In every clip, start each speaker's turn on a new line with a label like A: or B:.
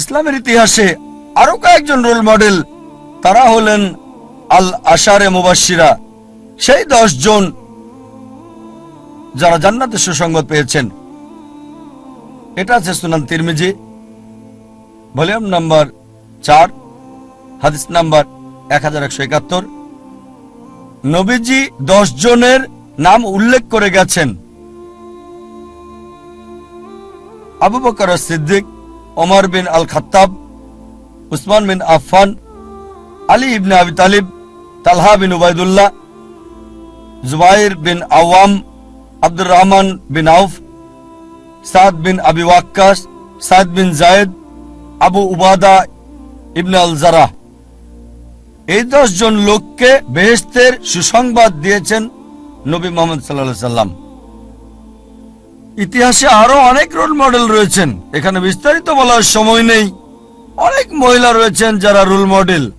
A: ইসলামের ইতিহাসে আরও কয়েকজন রোল মডেল। তারা হলেন আল আশারে মুবাসিরা সেই জন যারা জান্নাতে সুসংবাদ পেয়েছেন। এটা আছে সুনান তিরমিজি, ভলিউম নাম্বার চার, হাদিস নাম্বার এক হাজার একশো একাত্তর। নবীজি জনের নাম উল্লেখ করে গেছেন। আবু বকর সিদ্দিক ওমর বিন আল খাত্তাব উসমান বিন Affan, Ali ibn Abi Talib, Talha bin Ubaidullah Zubair bin Awam, Abdur Rahman bin Auf, Saad bin Abi Waqqas, Saad বিন জায়েদ, আবু উবাদা ইবনে আল জারাহ এই দশ জন লোককে বেহেস্তের সুসংবাদ দিয়েছেন নবী মোহাম্মদ সাল্লাহ সাল্লাম ইতিহাসে আরও অনেক রোল মডেল রয়েছেন। এখানে বিস্তারিত বলার সময় নেই। অনেক মহিলা রয়েছেন যারা রোল মডেল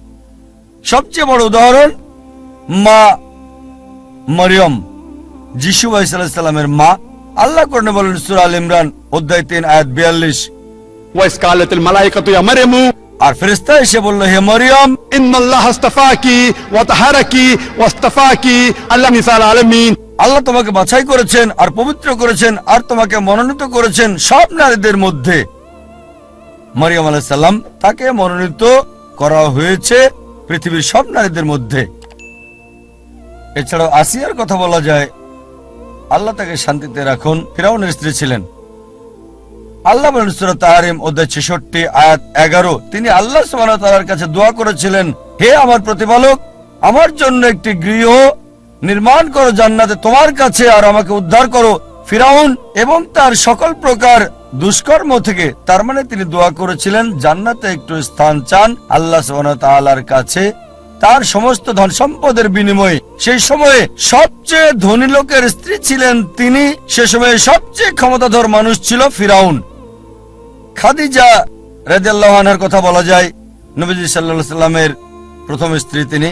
A: সবচেয়ে বড় উদাহরণ মা মরিয়ম। যিশু ভাইসালামের মা। আল্লাহ করনে বলেন সুরাল ইমরান অধ্যায় তিন আয়াত বিয়াল্লিশ। আর ফেরেস্তা এসে বলল হে মরিয়ম
B: ইন্নাল্লাহ আস্তাফাকি ওয়া তাহারাকি ওয়াস্তাফাকি আল্লাহ নিসাল আলামিন।
A: আল্লাহ তোমাকে বাছাই করেছেন আর পবিত্র করেছেন আর তোমাকে মনোনীত করেছেন সব নারীদের মধ্যে। মারিয়াম আলাইসাল্লাম তাকে মনোনীত করা হয়েছে পৃথিবীর সব নারীদের মধ্যে। এছাড়াও আসিয়ার কথা বলা যায়, আল্লাহ তাকে শান্তিতে রাখুন। ফিরাউনের স্ত্রী ছিলেন। আল্লাহ তাহারিম অধ্যায় ছেষট্টি, আয়াত এগারো, তিনি আল্লাহ ওয়া কাছে দোয়া করেছিলেন, হে আমার প্রতিপালক, আমার জন্য একটি গৃহ নির্মাণ করো জান্নাতে তোমার কাছে আর আমাকে উদ্ধার করো। ফিরাউন এবং তার সকল প্রকার দুষ্কর্ম থেকে। তার মানে তিনি দোয়া করেছিলেন, জান্নাতে একটু স্থান চান আল্লাহ ওয়া কাছে। তার সমস্ত ধন সম্পদের বিনিময়ে সেই সময়ে সবচেয়ে ধনী লোকের স্ত্রী ছিলেন তিনি। সে সময়ে সবচেয়ে ক্ষমতাধর মানুষ ছিল ফিরাউন। খাদিজা রেদাল্লাহ কথা বলা যায়, নবীজি সাল্লাহ সাল্লামের প্রথম স্ত্রী তিনি।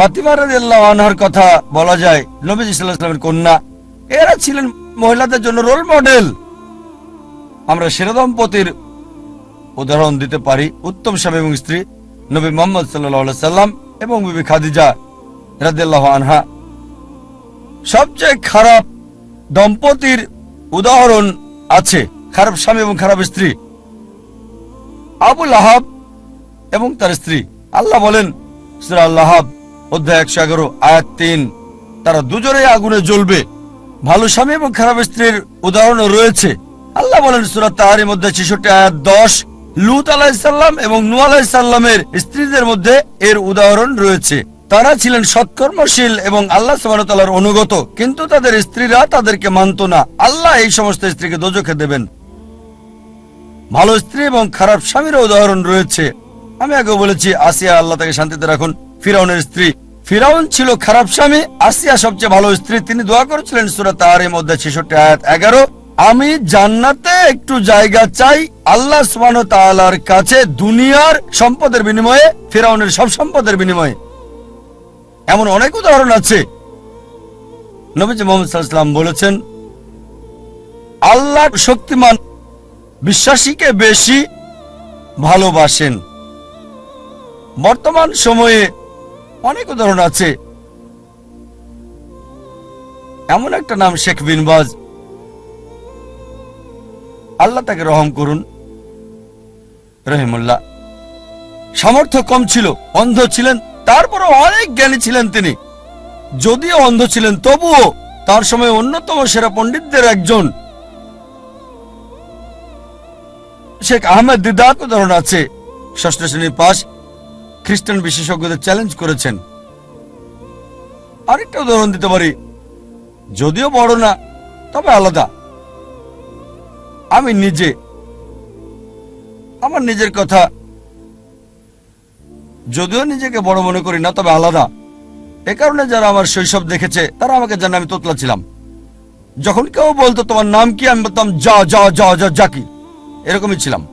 A: ফাতিমা রাদিয়াল্লাহু আনহার কথা বলা যায়, নবীজি সাল্লামের কন্যা। এরা ছিলেন মহিলাদের জন্য রোল মডেল। আমরা সেরা দম্পতির উদাহরণ দিতে পারি, উত্তম স্বামী এবং স্ত্রী, নবী মোহাম্মদ সাল্লাল্লাহু সাল্লাম এবং বিবি খাদিজা রাদিয়াল্লাহু আনহা। সবচেয়ে খারাপ দম্পতির উদাহরণ আছে, খারাপ স্বামী এবং খারাপ স্ত্রী। আবুল আহাব এবং তার স্ত্রী। আল্লাহ বলেন, সুরা আল্লাহাব অধ্যায় একশো এগারো আয়াত তিন। তারা দুজনেই আগুনে জ্বলবে। ভালো স্বামী এবং খারাপ স্ত্রীর উদাহরণ রয়েছে। আল্লাহ বলেন সুরাত তাহারির মধ্যে ছেষট্টি আয়াত দশ, লুত আলাহিসাল্লাম এবং নু আলাহিসাল্লামের স্ত্রীদের মধ্যে এর উদাহরণ রয়েছে। তারা ছিলেন সৎকর্মশীল এবং আল্লাহ সুবাহতালার অনুগত, কিন্তু তাদের স্ত্রীরা তাদেরকে মানত না। আল্লাহ এই সমস্ত স্ত্রীকে দোজখে দেবেন। ভালো স্ত্রী এবং খারাপ স্বামীর উদাহরণ রয়েছে। আমি আগে বলেছি, আসিয়া আল্লাহ তাকে শান্তিতে রাখুন। ফিরাউনের স্ত্রী। ফিরাউন ছিল খারাপ স্বামী, আসিয়া সবচেয়ে ভালো স্ত্রী। তিনি দোয়া করেছিলেন সুরা তাহার মধ্যে ছেষট্টি আয়াত এগারো, আমি জান্নাতে একটু জায়গা চাই আল্লাহ সুবান কাছে দুনিয়ার সম্পদের বিনিময়ে, ফিরাউনের সব সম্পদের বিনিময়ে। এমন অনেক উদাহরণ আছে। নবীজি মোহাম্মদ সাল্লাম বলেছেন, আল্লাহ শক্তিমান, বিশ্বাসীকে বেশি ভালোবাসেন। বর্তমান সময়ে অনেক উদাহরণ আছে। এমন একটা নাম শেখ বিনবাজ আল্লাহ তাকে রহম করুন। রহিমুল্লাহ। সামর্থ্য কম ছিল, অন্ধ ছিলেন, তারপরও অনেক জ্ঞানী ছিলেন তিনি। যদিও অন্ধ ছিলেন, তবুও তার সময় অন্যতম সেরা পণ্ডিতদের একজন। শেখ আহমেদ দিদাত উদাহরণ আছে, ষষ্ঠ শ্রেণির পাস খ্রিস্টান বিশেষজ্ঞদের চ্যালেঞ্জ করেছেন। আরেকটা উদাহরণ দিতে পারি। যদিও বড় না, তবে আলাদা। আমি নিজে, আমার নিজের কথা, যদিও নিজেকে বড় মনে করি না, তবে আলাদা। এ কারণে যারা আমার শৈশব দেখেছে, তারা আমাকে জানে আমি তোতলা ছিলাম। যখন কেউ বলতো, তোমার নাম কি? আমি বলতাম, যা যা যা যা জাকি এরকমই ছিলাম।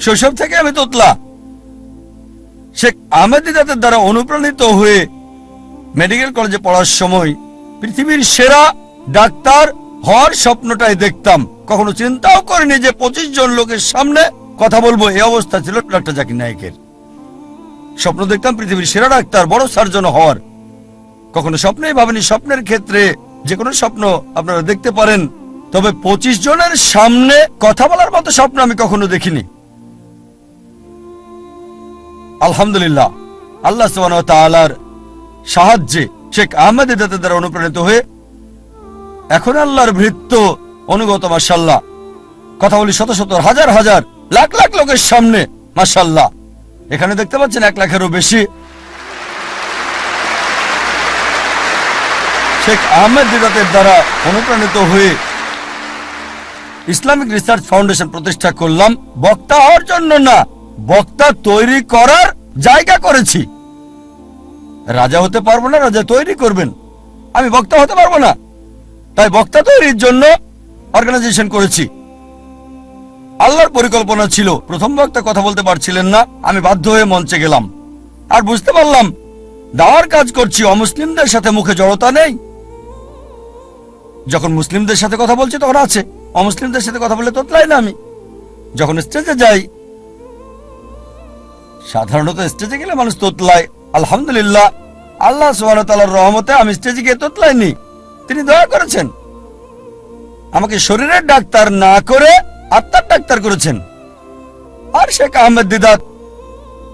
A: শৈশব থেকে আমি তোতলা। শেখ আহমেদ দিদাতের দ্বারা অনুপ্রাণিত হয়ে মেডিকেল কলেজে পড়ার সময় পৃথিবীর সেরা ডাক্তার হওয়ার স্বপ্নটাই দেখতাম। কখনো চিন্তাও করিনি যে পঁচিশ জন লোকের সামনে কথা বলব। এই অবস্থা ছিল ডক্টর জাকির নায়কের। স্বপ্ন দেখতাম পৃথিবীর সেরা ডাক্তার, বড় সার্জন হওয়ার। কখনো স্বপ্নেই ভাবেনি, স্বপ্নের ক্ষেত্রে যে কোনো স্বপ্ন আপনারা দেখতে পারেন। তবে পঁচিশ জনের সামনে কথা বলার মতো স্বপ্ন আমি কখনো দেখিনি। আলহামদুলিল্লাহ, আল্লাহ ওয়া সাহায্যে শেখ আহমেদ ইদাতের দ্বারা অনুপ্রাণিত হয়ে এখন আল্লাহর ভৃত্য অনুগত মাসাল্লাহ কথা বলি শত শত, হাজার হাজার, লাখ লাখ লোকের সামনে মাসাল্লাহ এখানে দেখতে পাচ্ছেন এক লাখেরও বেশি। শেখ আহমেদ দিদাতের দ্বারা অনুপ্রাণিত হয়ে ইসলামিক রিসার্চ ফাউন্ডেশন প্রতিষ্ঠা করলাম। বক্তা হওয়ার জন্য না বক্তা তৈরি করার জায়গা করেছি। রাজা হতে পারব না, রাজা তৈরি করবেন। আমি বক্তা হতে পারব না। তাই বক্তা তৈরির জন্য অর্গানাইজেশন করেছি। আল্লাহর পরিকল্পনা ছিল, প্রথম বক্তা কথা বলতে পারছিলেন না, আমি বাধ্য হয়ে মঞ্চে গেলাম। আর বুঝতে পারলাম, দাওয়ার কাজ করছি, অমুসলিমদের সাথে মুখে জড়তা নেই। যখন মুসলিমদের সাথে কথা বলছি, তখন আছে। অমুসলিমদের সাথে কথা বলে তোতলাই না আমি। যখন স্টেজে যাই সাধারণত স্টেজে গেলে মানুষ তোতলায়। আলহামদুলিল্লাহ, আল্লাহ সুবহানাহু ওয়া তাআলার রহমতে আমি স্টেজে গিয়ে তোতলাইনি। তিনি দয়া করেছেন। আমাকে শরীরের ডাক্তার না করে আত্মার ডাক্তার করেছেন। আর শেখ আহমেদ দিদাত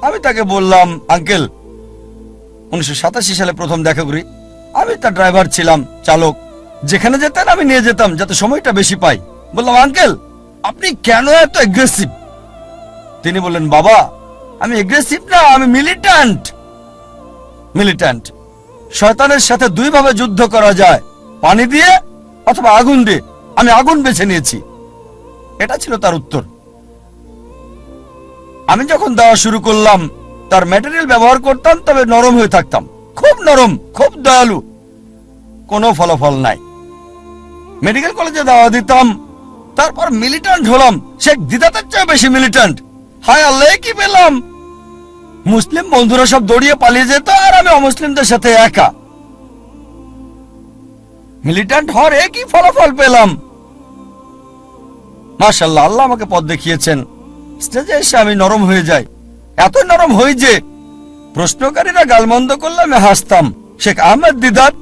A: আমি তাকে বললাম, আঙ্কেল, উনিশশো সাতাশি সালে প্রথম দেখা করি। আমি তার ড্রাইভার ছিলাম, চালক। যেখানে যেতেন আমি নিয়ে যেতাম, যাতে সময়টা বেশি পাই। বললাম, আঙ্কেল, আপনি কেন এত এগ্রেসিভ তিনি বললেন, বাবা আমি এগ্রেসিভ না, আমি মিলিট্যান্ট মিলিট্যান্ট শয়তানের সাথে দুই ভাবে যুদ্ধ করা যায়। পানি দিয়ে অথবা আগুন দিয়ে। আমি আগুন বেছে নিয়েছি। এটা ছিল তার উত্তর। আমি যখন দেওয়া শুরু করলাম, তার ম্যাটেরিয়াল ব্যবহার করতাম, তবে নরম হয়ে থাকতাম। খুব নরম, খুব দয়ালু। কোনো ফলাফল নাই। মেডিকেল কলেজে দেওয়া দিতাম, তারপর মিলিট্যান্ট হলাম। সে দিদাতের চেয়ে বেশি মিলিট্যান্ট হায় আল্লাহ, কি পেলাম? মুসলিম বন্ধুরা সব দৌড়িয়ে পালিয়ে যেত আর আমি অমুসলিমদের সাথে একা। মিলিট্যান্ট হওয়ার একই ফলাফল পেলাম। মাশাল্লাহ আল্লাহ আমাকে পথ দেখিয়েছেন। স্টেজে এসে আমি নরম হয়ে যাই। এত নরম হই যে প্রশ্নকারীরা গালমন্দ করলে আমি হাসতাম। শেখ আহমেদ দিদার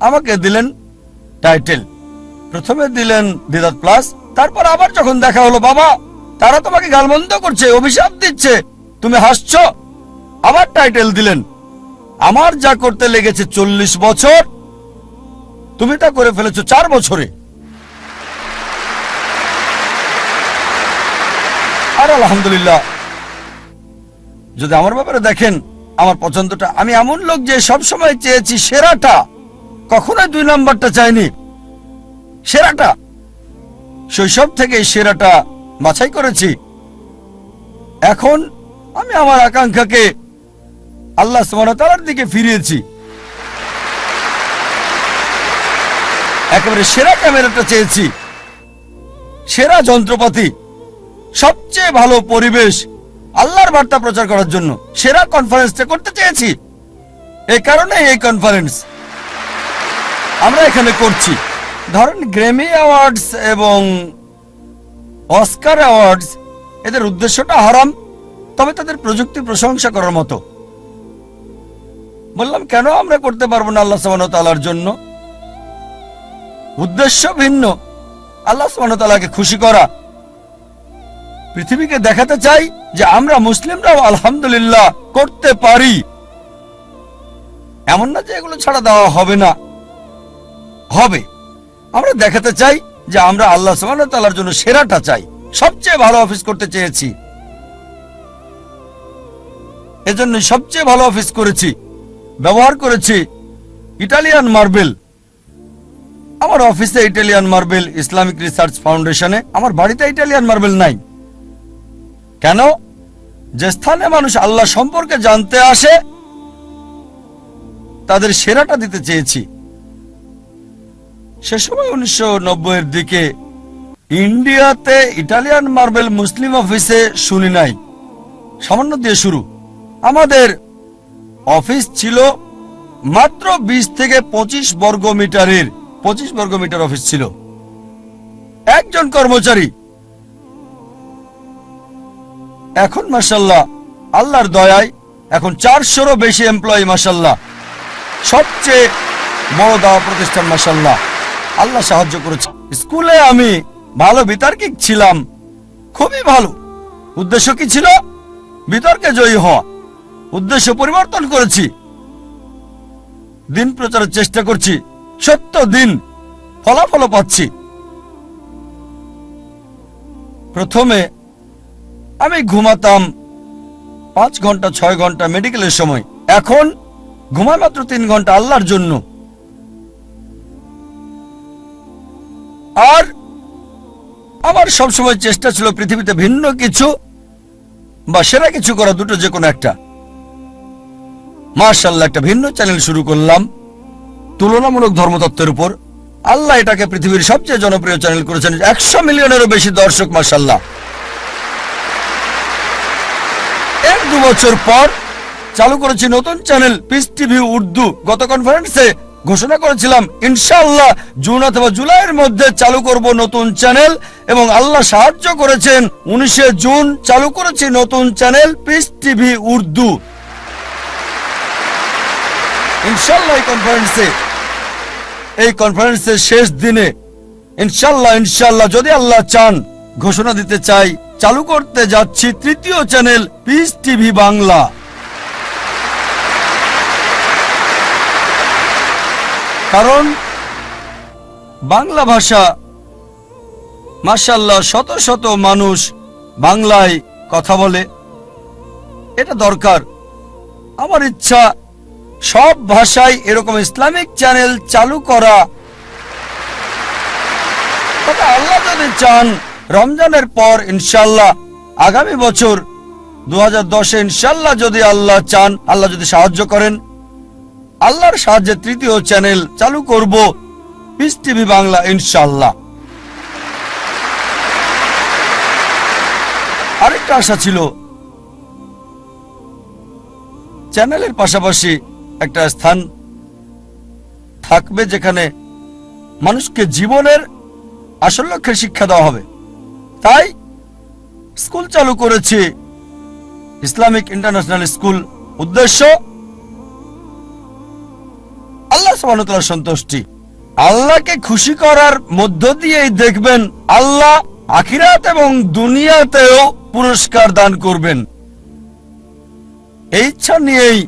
A: আমাকে দিলেন টাইটেল। প্রথমে দিলেন দিদাত প্লাস, তারপর আবার যখন দেখা হলো, বাবা তারা তোমাকে গালমন্দ করছে, অভিশাপ দিচ্ছে। তুমি হাসছো? আবার টাইটেল দিলেন। আমার যা করতে লেগেছে চল্লিশ বছর, তুমি তা করে ফেলেছো চার বছরে। আর আলহামদুলিল্লাহ, যদি আমার ব্যাপারে দেখেন, আমার পছন্দটা, আমি এমন লোক যে সব সময় চেয়েছি সেরাটা। কখনোই দুই নাম্বারটা চাইনি। সেরাটা। শৈশব থেকে সেরাটা বাছাই করেছি। এখন আমি আমার আকাঙ্ক্ষাকে আল্লাহ সুবহানাহু দিকে ফিরিয়েছি। একেবারে সেরা ক্যামেরাটা চেয়েছি। সেরা যন্ত্রপাতি, সবচেয়ে ভালো পরিবেশ, আল্লাহর বার্তা প্রচার করার জন্য সেরা কনফারেন্সটা করতে চেয়েছি। এই কারণে এই কনফারেন্স আমরা এখানে করছি। ধরেন গ্র্যামি অ্যাওয়ার্ডস এবং অস্কার অ্যাওয়ার্ডস। এদের উদ্দেশ্যটা হারাম, তবে তাদের প্রযুক্তি প্রশংসা করার মতো। বললাম, কেন আমরা করতে পারব না আল্লাহ ওয়া জন্য? উদ্দেশ্য ভিন্ন। আল্লাহ ওয়া খুশি করা। পৃথিবীকে দেখাতে চাই যে আমরা মুসলিমরাও আলহামদুলিল্লাহ করতে পারি। এমন না যে এগুলো ছাড়া দেওয়া হবে না। হবে। আমরা দেখাতে চাই যে আমরা আল্লাহ সুবহানাহু জন্য সেরাটা চাই। সবচেয়ে ভালো অফিস করতে চেয়েছি। এজন্য সবচেয়ে ভালো অফিস করেছি। ব্যবহার করেছি ইটালিয়ান মার্বেল। আমার অফিসে ইটালিয়ান মার্বেল, ইসলামিক রিসার্চ ফাউন্ডেশনে। আমার বাড়িতে ইটালিয়ান মার্বেল নাই। কেন? যে স্থানে মানুষ আল্লাহ সম্পর্কে জানতে আসে, তাদের সেরাটা দিতে চেয়েছি। সে সময় উনিশশো এর দিকে ইন্ডিয়াতে ইটালিয়ান মার্বেল মুসলিম অফিসে শুনি নাই। সামান্য দিয়ে শুরু। আমাদের অফিস ছিল মাত্র বিশ থেকে পঁচিশ বর্গ মিটারের, পঁচিশ বর্গ মিটার অফিস ছিল। একজন কর্মচারী। এখন মাসাল্লাহ আল্লাহর দয়ায় এখন চারশোরও বেশি এমপ্লয়ি মাসাল্লাহ সবচেয়ে বড় দাওয়া প্রতিষ্ঠান মাসাল্লাহ আল্লাহ সাহায্য করেছে। স্কুলে আমি ভালো বিতার্কিক ছিলাম। খুবই ভালো। উদ্দেশ্য কি ছিল? বিতর্কে জয়ী হওয়া। উদ্দেশ্য পরিবর্তন করেছি। দিন প্রচারের চেষ্টা করছি। সত্য দিন ফলাফল পাচ্ছি। প্রথমে আমি ঘুমাতাম পাঁচ ঘণ্টা, ছয় ঘণ্টা মেডিকেলের সময়। এখন ঘুমায় মাত্র তিন ঘণ্টা আল্লাহর জন্য। আর আমার সবসময় চেষ্টা ছিল পৃথিবীতে ভিন্ন কিছু বা সেরা কিছু করা দুটো, যে কোনো একটা। মার্শাল্লাহ একটা ভিন্ন চ্যানেল শুরু করলাম। তুলনামূলক ধর্মতত্ত্বের উপর। আল্লাহ এটাকে পৃথিবীর সবচেয়ে জনপ্রিয় চ্যানেল করেছেন। একশো মিলিয়নেরও বেশি দর্শক মার্শাল্লাহ এর দু বছর পর চালু করেছি নতুন চ্যানেল পিস টিভি উর্দু গত কনফারেন্সে ঘোষণা করেছিলাম, ইনশাআল্লাহ জুন অথবা জুলাইয়ের মধ্যে চালু করব নতুন চ্যানেল এবং আল্লাহ সাহায্য করেছেন, উনিশে জুন চালু করেছি নতুন চ্যানেল পিস টিভি উর্দু। ইনশাল্লাহ কনফারেন্সে এই কনফারেন্সের শেষ দিনে ইনশাল্লাহ ইনশাল্লাহ যদি আল্লাহ চান, ঘোষণা দিতে চাই, চালু করতে যাচ্ছি তৃতীয় চ্যানেল পিস টিভি বাংলা। কারণ বাংলা ভাষা মাশাল্লাহ শত শত মানুষ বাংলায় কথা বলে। এটা দরকার। আমার ইচ্ছা, সব ভাষায় এরকম ইসলামিক চ্যানেল চালু করা। আল্লাহ যদি চান, রমজানের পর ইনশাল্লাহ আগামী বছর দু হাজার দশে ইনশাল্লাহ যদি আল্লাহ চান, আল্লাহ যদি সাহায্য করেন আল্লাহর সাহায্যে তৃতীয় চ্যানেল চালু করব। পিস টিভি বাংলা ইনশাল্লাহ আরেকটা আশা ছিল, চ্যানেলের পাশাপাশি একটা স্থান থাকবে যেখানে মানুষকে জীবনের আসল লক্ষ্যের শিক্ষা দেওয়া হবে। তাই স্কুল চালু করেছি, ইসলামিক ইন্টারন্যাশনাল স্কুল উদ্দেশ্য আল্লাহ সন্তুষ্টি। আল্লাহকে খুশি করার মধ্য দিয়েই দেখবেন আল্লাহ আখিরাত এবং দুনিয়াতেও পুরস্কার দান করবেন। এই ইচ্ছা নিয়েই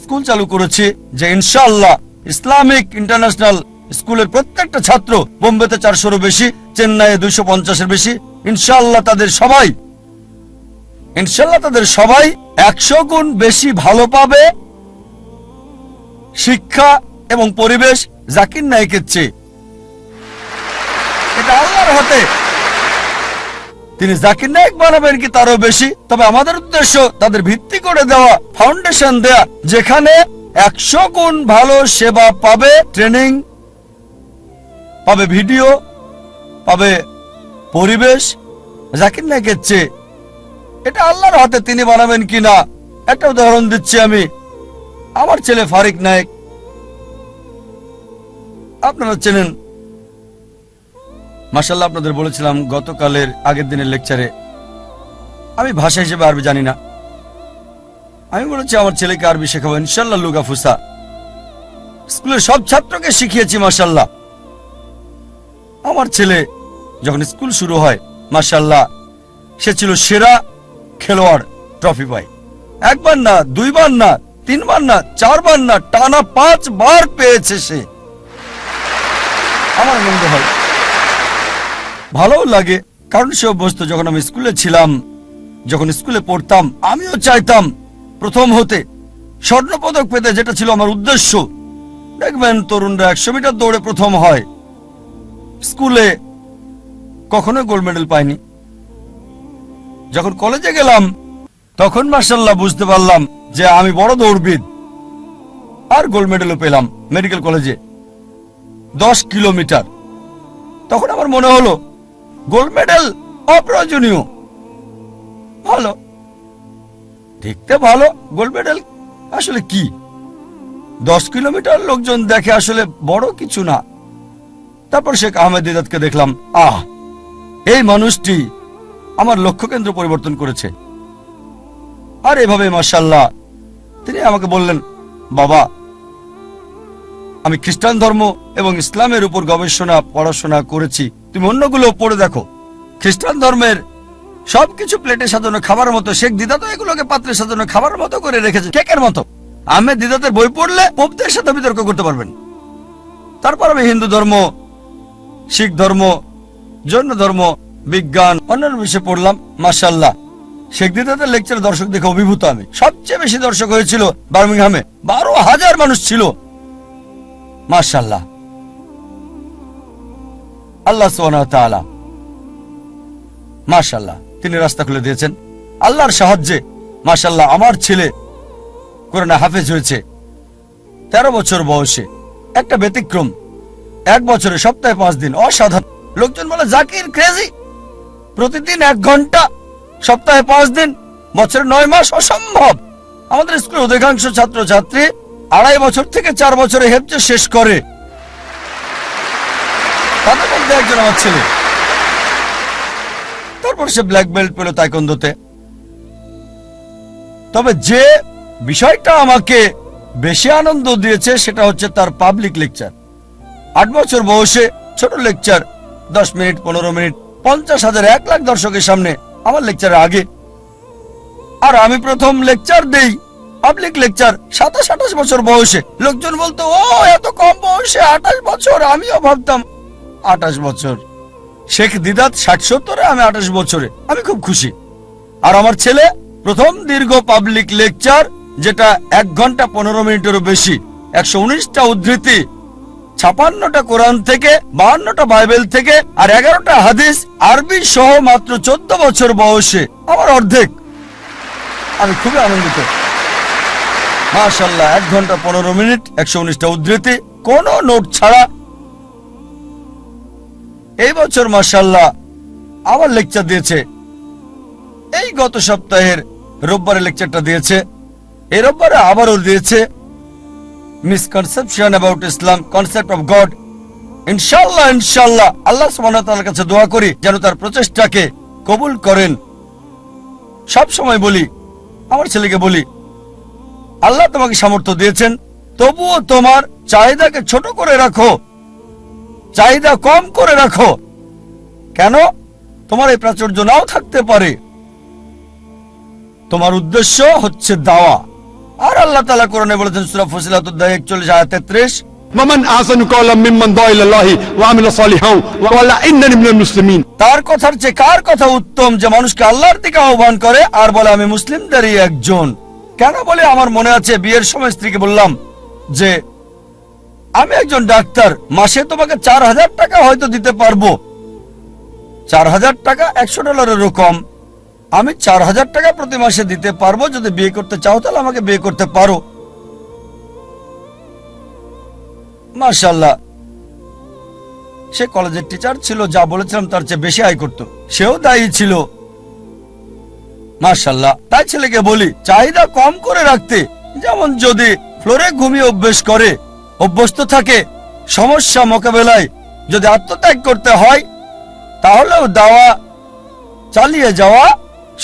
A: স্কুল চালু করেছি যে ইনশাআল্লাহ ইসলামিক ইন্টারন্যাশনাল স্কুলের প্রত্যেকটা ছাত্র বোম্বেতে চারশোরও বেশি, চেন্নাইয়ে দুইশো পঞ্চাশের বেশি, ইনশাআল্লাহ তাদের সবাই ইনশাল্লাহ তাদের সবাই একশো গুণ বেশি ভালো পাবে শিক্ষা এবং পরিবেশ জাকির নায়কের চেয়ে। আল্লাহর হাতে। তিনি জাকির নায়ক বানাবেন কি তারও বেশি, তবে আমাদের উদ্দেশ্য তাদের ভিত্তি করে দেওয়া ফাউন্ডেশন দেয়া, যেখানে একশো গুণ ভালো সেবা পাবে ট্রেনিং পাবে ভিডিও পাবে পরিবেশ জাকির নায়কের চেয়ে। এটা আল্লাহর হাতে তিনি বানাবেন কিনা, একটা উদাহরণ দিচ্ছি আমি। আমার ছেলে ফারিক নায়ক। আপনারা চেনেন মাসাল্লাহ আপনাদের বলেছিলাম গতকালের আগের দিনের লেকচারে, আমি ভাষা হিসেবে আরবি জানি না। আমি বলেছি, আমার ছেলেকে আরবি শেখাবো ইনশাল্লাহ লুগা ফুসা। স্কুলের সব ছাত্রকে শিখিয়েছি মাসাল্লাহ আমার ছেলে যখন স্কুল শুরু হয় মাসাল্লাহ সে ছিল সেরা খেলোয়াড়, ট্রফি পায়। একবার না, দুইবার না তিনবার না, চারবার না, টানা পাঁচবার পেয়েছে সে। আমার আনন্দ হয় ভালোও লাগে, কারণ সে অভ্যস্ত। যখন আমি স্কুলে ছিলাম, যখন স্কুলে পড়তাম, আমিও চাইতাম প্রথম হতে স্বর্ণপদক পেতে, যেটা ছিল আমার উদ্দেশ্য। দেখবেন তরুণরা একশো মিটার দৌড়ে প্রথম হয়। স্কুলে কখনো গোল্ড মেডেল পাইনি। যখন কলেজে গেলাম, তখন মার্শাল্লাহ বুঝতে পারলাম যে আমি বড় দৌড়বিদ। আর গোল্ড মেডেলও পেলাম মেডিকেল কলেজে দশ কিলোমিটার। তখন আমার মনে হলো গোল্ড মেডেল অপ্রয়োজনীয়। ভালো। দেখতে ভালো গোল্ড মেডেল আসলে কি? দশ কিলোমিটার লোকজন দেখে আসলে বড় কিছু না। তারপর শেখ আহমেদ দিদাতকে দেখলাম, আহ, এই মানুষটি আমার লক্ষ্য কেন্দ্র পরিবর্তন করেছে। আর এভাবে মাসাল্লাহ তিনি আমাকে বললেন, বাবা, আমি খ্রিস্টান ধর্ম এবং ইসলামের উপর গবেষণা, পড়াশোনা করেছি। তুমি অন্যগুলো পড়ে দেখো। খ্রিস্টান ধর্মের সবকিছু প্লেটে সাজানো খাবার মতো। শেখ দিদা তো এগুলোকে পাত্রে সাজানো খাবার মতো করে রেখেছে, কেকের মতো। আমি দিদাতের বই পড়লে পোপদের সাথে বিতর্ক করতে পারবেন। তারপর আমি হিন্দু ধর্ম, শিখ ধর্ম, জৈন ধর্ম, বিজ্ঞান, অন্যান্য বিষয়ে পড়লাম মাসাল্লাহ শেখ দিদাতের লেকচার দর্শক দেখে অভিভূত আমি। সবচেয়ে বেশি দর্শক হয়েছিল বার্মিংহামে। বারো হাজার মানুষ ছিল। মাশাল্লাহ আল্লাহ সুবহানাহু মাশাল্লাহ তিনি রাস্তা খুলে দিয়েছেন। আল্লাহর সাহায্যে মাশাল্লাহ আমার ছেলে কোরআনে হাফেজ হয়েছে। তেরো বছর বয়সে। একটা ব্যতিক্রম। এক বছরে সপ্তাহে পাঁচ দিন। অসাধারণ। লোকজন বলে, জাকির ক্রেজি প্রতিদিন এক ঘণ্টা সপ্তাহে পাঁচ দিন, বছরে নয় মাস অসম্ভব। আমাদের স্কুলের অধিকাংশ ছাত্র ছাত্রী আড়াই বছর থেকে চার বছরে হেফজে শেষ করে। তাদের মধ্যে একজন আমার ছেলে। তারপর সে ব্ল্যাক বেল্ট পেল তাইকন্দোতে তবে যে বিষয়টা আমাকে বেশি আনন্দ দিয়েছে সেটা হচ্ছে তার পাবলিক লেকচার আট বছর বয়সে ছোট লেকচার দশ মিনিট, পনেরো মিনিট, পঞ্চাশ হাজার, এক লাখ দর্শকের সামনে আমার লেকচারের আগে। আর আমি প্রথম লেকচার দেই পাবলিক লেকচার সাতাশ, আঠাশ বছর বয়সে। লোকজন বলতো, ও, এত কম বয়সে আঠাশ বছর, আমিও ভাবতাম, আঠাশ বছর। শেখ দিদাত ষাট, সত্তরে, আমি আঠাশ বছরে। আমি খুব খুশি। আর আমার ছেলে, প্রথম দীর্ঘ পাবলিক লেকচার যেটা এক ঘণ্টা পনেরো মিনিটেরও বেশি। একশো উনিশটা উদ্ধৃতি ছাপান্নটা কোরআন থেকে, বাহান্নটা বাইবেল থেকে আর এগারোটা হাদিস আরবি সহ মাত্র চোদ্দ বছর বয়সে। আমার অর্ধেক। আমি খুবই আনন্দিত। মাশাল্লাহ এক ঘণ্টা পনেরো মিনিট, একশো উনিশটা উদ্ধৃতি। কোনো নোট ছাড়া। এই বছর মাশাল্লাহ আবার লেকচার দিয়েছে। এই গত সপ্তাহের রোববারে লেকচারটা দিয়েছে। এই রোববারে আবারও দিয়েছে। Misconception about Islam concept of God ইনশাল্লাহ ইনশাল্লাহ আল্লাহ তাআলার কাছে দোয়া করি, যেন তার প্রচেষ্টাকে কবুল করেন। সব সময় বলি, আমার ছেলেকে বলি, আল্লাহ তোমাকে সামর্থ্য দিয়েছেন, তবুও তোমার চাহিদাকে ছোট করে রাখো, চাহিদা কম করে রাখো। কেন? তোমার এই প্রাচুর্য নাও থাকতে পারে। তোমার উদ্দেশ্য হচ্ছে দাওয়া। আর আল্লাহ তালা কোরআনে বলেছেন সূরা ফুসিলাত
B: অধ্যায় 41 আয়াত 33 মামান আহসানু
A: তার কথার চেয়ে কার কথা উত্তম যে মানুষকে আল্লাহর দিকে আহ্বান করে আর বলে আমি মুসলিমদেরই একজন কেন বলে? আমার মনে আছে বিয়ের সময় স্ত্রীকে বললাম যে আমি একজন ডাক্তার মাসে তোমাকে চার হাজার টাকা হয়তো দিতে পারব। চার হাজার টাকা একশো ডলারের রকম আমি চার হাজার টাকা প্রতি মাসে দিতে পারব, যদি বিয়ে করতে চাও, তাহলে আমাকে বিয়ে করতে পারো। মার্শাল্লাহ সে কলেজের টিচার ছিল, যা বলেছিলাম তার চেয়ে বেশি আয় করত। সেও দায়ী ছিল। মার্শাল্লাহ তাই ছেলেকে বলি, চাহিদা কম করে রাখতে, যেমন যদি ফ্লোরে ঘুমিয়ে অভ্যেস করে, অভ্যস্ত থাকে, সমস্যা মোকাবেলায় যদি আত্মত্যাগ করতে হয়, তাহলেও দাওয়া চালিয়ে যাওয়া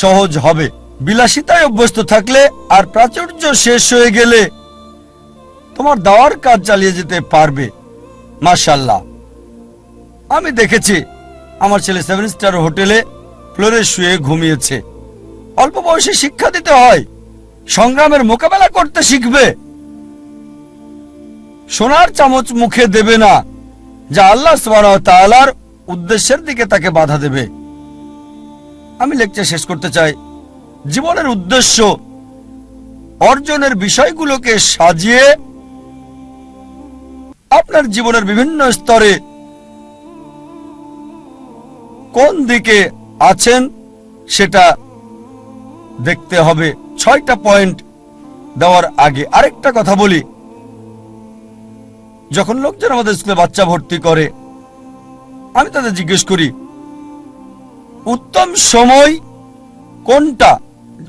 A: সহজ হবে। বিলাসিতায় অভ্যস্ত থাকলে আর প্রাচুর্য শেষ হয়ে গেলে তোমার দাওয়ার কাজ চালিয়ে যেতে পারবে। মাশাল্লাহ আমি দেখেছি, আমার ছেলে সেভেন স্টার হোটেলে ফ্লোরে শুয়ে ঘুমিয়েছে। অল্প বয়সে শিক্ষা দিতে হয়, সংগ্রামের মোকাবেলা করতে শিখবে। সোনার চামচ মুখে দেবে না, যা আল্লাহ তাআলার উদ্দেশ্যের দিকে তাকে বাধা দেবে। আমি লেকচার শেষ করতে চাই। জীবনের উদ্দেশ্য অর্জনের বিষয়গুলোকে সাজিয়ে আপনার জীবনের বিভিন্ন স্তরে কোন দিকে আছেন সেটা দেখতে হবে। ছয়টা পয়েন্ট দেওয়ার আগে আরেকটা কথা বলি। যখন লোকজন আমাদের স্কুলে বাচ্চা ভর্তি করে, আমি তাদের জিজ্ঞেস করি উত্তম সময় কোনটা?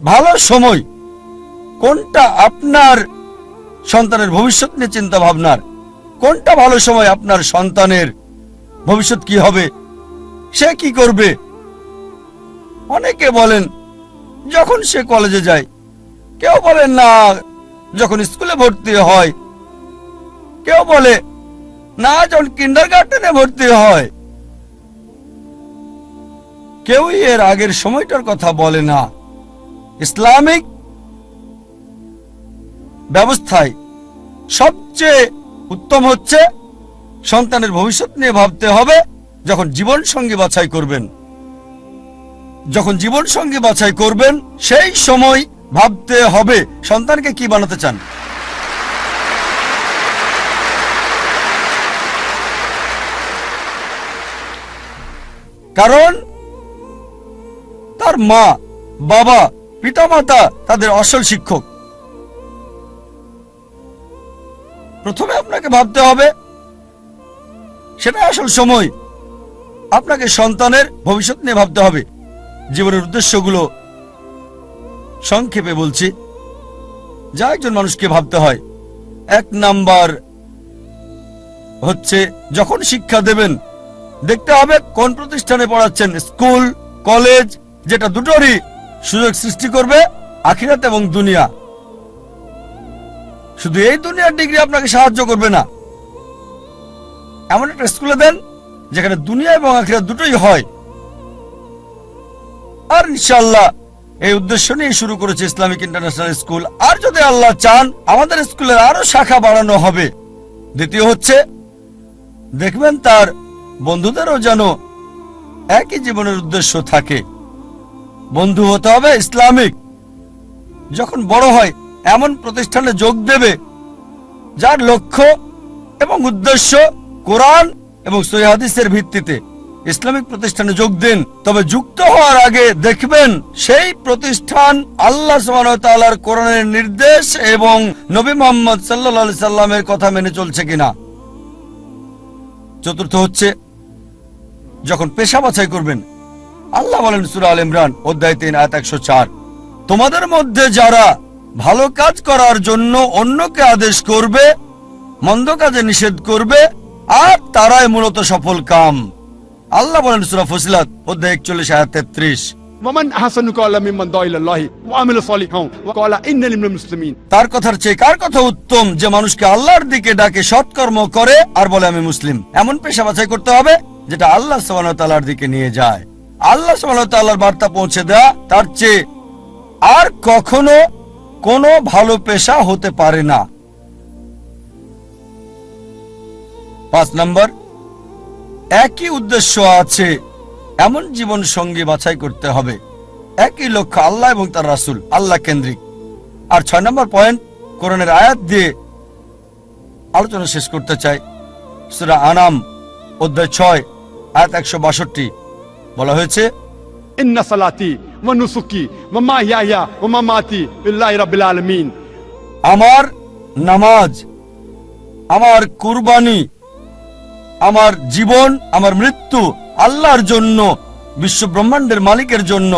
A: ভালো সময় কোনটা আপনার সন্তানের ভবিষ্যৎ নিয়ে চিন্তা ভাবনার কোনটা ভালো সময় আপনার সন্তানের ভবিষ্যৎ কি হবে? সে কি করবে? অনেকে বলেন, যখন সে কলেজে যায়, কেউ বলেন না, যখন স্কুলে ভর্তি হয়। কেউ বলে, না, যখন কিন্ডার গার্ডেনে ভর্তি হয়। কেউই এর আগের সময়টার কথা বলে না। ইসলামিক ব্যবস্থায় সবচেয়ে উত্তম হচ্ছে সন্তানের ভবিষ্যৎ নিয়ে ভাবতে হবে, যখন জীবন সঙ্গী বাছাই করবেন। যখন জীবন সঙ্গী বাছাই করবেন, সেই সময় ভাবতে হবে সন্তানকে কি বানাতে চান। কারণ তার মা, বাবা, পিতামাতা তাদের আসল শিক্ষক। প্রথমে আপনাকে ভাবতে হবে সেটা আসল সময়। আপনাকে সন্তানের ভবিষ্যৎ নিয়ে ভাবতে হবে। জীবনের উদ্দেশ্যগুলো সংক্ষেপে বলছি। যা একজন মানুষকে ভাবতে হয়। এক নাম্বার হচ্ছে, যখন শিক্ষা দেবেন, দেখতে হবে কোন প্রতিষ্ঠানে পড়াচ্ছেন, স্কুল, কলেজ যেটা দুটোরই সুযোগ সৃষ্টি করবে আখিরাত এবং দুনিয়া। শুধু এই দুনিয়ার ডিগ্রি আপনাকে সাহায্য করবে না। এমন একটা স্কুলে দেন, যেখানে দুনিয়া এবং আখিরাত দুটোই হয়। আর ইনশাল্লাহ এই উদ্দেশ্য নিয়ে শুরু করেছে ইসলামিক ইন্টারন্যাশনাল স্কুল। আর যদি আল্লাহ চান, আমাদের স্কুলের আরও শাখা বাড়ানো হবে। দ্বিতীয় হচ্ছে, দেখবেন তার বন্ধুদেরও যেন একই জীবনের উদ্দেশ্য থাকে। বন্ধু হতে হবে ইসলামিক। যখন বড় হয়, এমন প্রতিষ্ঠানে যোগ দেবে, যার লক্ষ্য এবং উদ্দেশ্য কোরআন এবং সৈহাদিসের ভিত্তিতে ইসলামিক প্রতিষ্ঠানে যোগ দিন। তবে যুক্ত হওয়ার আগে দেখবেন, সেই প্রতিষ্ঠান আল্লাহ কোরআনের নির্দেশ এবং নবী মোহাম্মদ সাল্লা সাল্লামের কথা মেনে চলছে কিনা। চতুর্থ হচ্ছে, যখন পেশা বাছাই করবেন আল্লাহ বলেন সুরা আল ইমরান অধ্যায় তিন এক একশো চার। তোমাদের মধ্যে যারা ভালো কাজ করার জন্য অন্যকে আদেশ করবে মন্দ কাজে নিষেধ করবে আর তারাই মূলত সফল কাম। আল্লাহ বলেন সুরা ফসিলাত অধ্যায় একচল্লিশ আয়াত তেত্রিশ। তার কথার চেয়ে কার কথা উত্তম যে মানুষকে আল্লাহর দিকে ডাকে সৎকর্ম করে আর বলে আমি মুসলিম? এমন পেশা বাছাই করতে হবে যেটা আল্লাহ সোহান দিকে নিয়ে যায়। আল্লাহ তাআলার বার্তা পৌঁছে দেয়া, তার চেয়ে আর কখনো কোনো ভালো পেশা হতে পারে না। পাঁচ নম্বর, একই উদ্দেশ্য আছে, এমন জীবন সঙ্গী বাছাই করতে হবে। একই লক্ষ্য আল্লাহ এবং তার রাসূল, আল্লাহ কেন্দ্রিক। আর ছয় নম্বর পয়েন্ট, কোরআনের আয়াত দিয়ে আলোচনা শেষ করতে চাই। সুরা আনাম, অধ্যায় ছয়, আয়াত একশো বাষট্টি। বলা হয়েছে আমার নামাজ আমার কুরবানি আমার জীবন আমার মৃত্যু আল্লাহর জন্য বিশ্ব ব্রহ্মাণ্ডের মালিকের জন্য